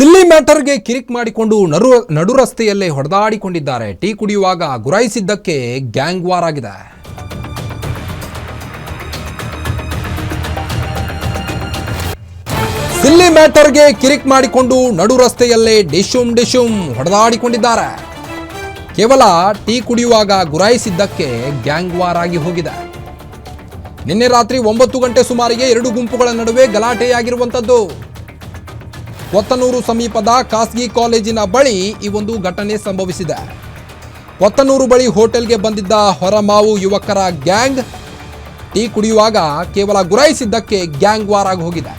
ಸಿಲ್ಲಿ ಮ್ಯಾಟರ್ಗೆ ಕಿರಿಕ್ ಮಾಡಿಕೊಂಡು ನರು ನಡು ರಸ್ತೆಯಲ್ಲೇ ಹೊಡೆದಾಡಿಕೊಂಡಿದ್ದಾರೆ. ಟೀ ಕುಡಿಯುವಾಗ ಗುರಾಯಿಸಿದ್ದಕ್ಕೆ ಗ್ಯಾಂಗ್ ವಾರ್ ಆಗಿದೆ. ಸಿಲ್ಲಿ ಮ್ಯಾಟರ್ಗೆ ಕಿರಿಕ್ ಮಾಡಿಕೊಂಡು ನಡು ರಸ್ತೆಯಲ್ಲೇ ಡಿಶುಮ್ ಡಿಶುಮ್ ಹೊಡೆದಾಡಿಕೊಂಡಿದ್ದಾರೆ. ಕೇವಲ ಟೀ ಕುಡಿಯುವಾಗ ಗುರಾಯಿಸಿದ್ದಕ್ಕೆ ಗ್ಯಾಂಗ್ ವಾರ್ ಆಗಿ ಹೋಗಿದೆ. ನಿನ್ನೆ ರಾತ್ರಿ ಒಂಬತ್ತು ಗಂಟೆ ಸುಮಾರಿಗೆ ಎರಡು ಗುಂಪುಗಳ ನಡುವೆ ಗಲಾಟೆಯಾಗಿರುವಂಥದ್ದು ಕೊತ್ತನೂರು ಸಮೀಪದ ಖಾಸಗಿ ಕಾಲೇಜಿನ ಬಳಿ ಈ ಒಂದು ಘಟನೆ ಸಂಭವಿಸಿದೆ. ಕೊತ್ತನೂರು ಬಳಿ ಹೋಟೆಲ್ಗೆ ಬಂದಿದ್ದ ಹೊರಮಾವು ಯುವಕರ ಗ್ಯಾಂಗ್ ಟೀ ಕುಡಿಯುವಾಗ ಕೇವಲ ಗುರಾಯಿಸಿದ್ದಕ್ಕೆ ಗ್ಯಾಂಗ್ ವಾರ್ ಆಗಿ ಹೋಗಿದೆ.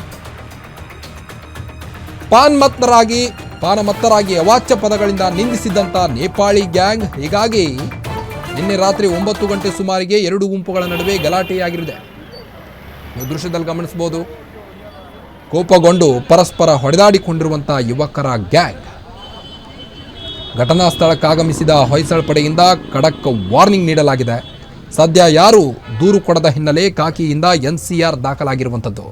ಪಾನ್ಮತ್ತರಾಗಿ, ಪಾನಮತ್ತರಾಗಿ ಅವಾಚ್ಯ ಪದಗಳಿಂದ ನಿಂದಿಸಿದ್ದಂಥ ನೇಪಾಳಿ ಗ್ಯಾಂಗ್ ಹೀಗಾಗಿ ನಿನ್ನೆ ರಾತ್ರಿ ಒಂಬತ್ತು ಗಂಟೆ ಸುಮಾರಿಗೆ ಎರಡು ಗುಂಪುಗಳ ನಡುವೆ ಗಲಾಟೆಯಾಗಿರಿದೆ ನೀವು ದೃಶ್ಯದಲ್ಲಿ ಗಮನಿಸಬಹುದು. ಕೋಪಗೊಂಡು ಪರಸ್ಪರ ಹೊಡೆದಾಡಿಕೊಂಡಿರುವಂಥ ಯುವಕರ ಗ್ಯಾಂಗ್. ಘಟನಾ ಸ್ಥಳಕ್ಕಾಗಮಿಸಿದ ಹೊಯ್ಸಳ ಪಡೆಯಿಂದ ಖಡಕ್ ವಾರ್ನಿಂಗ್ ನೀಡಲಾಗಿದೆ. ಸದ್ಯ ಯಾರು ದೂರು ಕೊಡದ ಹಿನ್ನೆಲೆ ಕಾಕಿಯಿಂದ ಎನ್ಸಿಆರ್ ದಾಖಲಾಗಿರುವಂಥದ್ದು.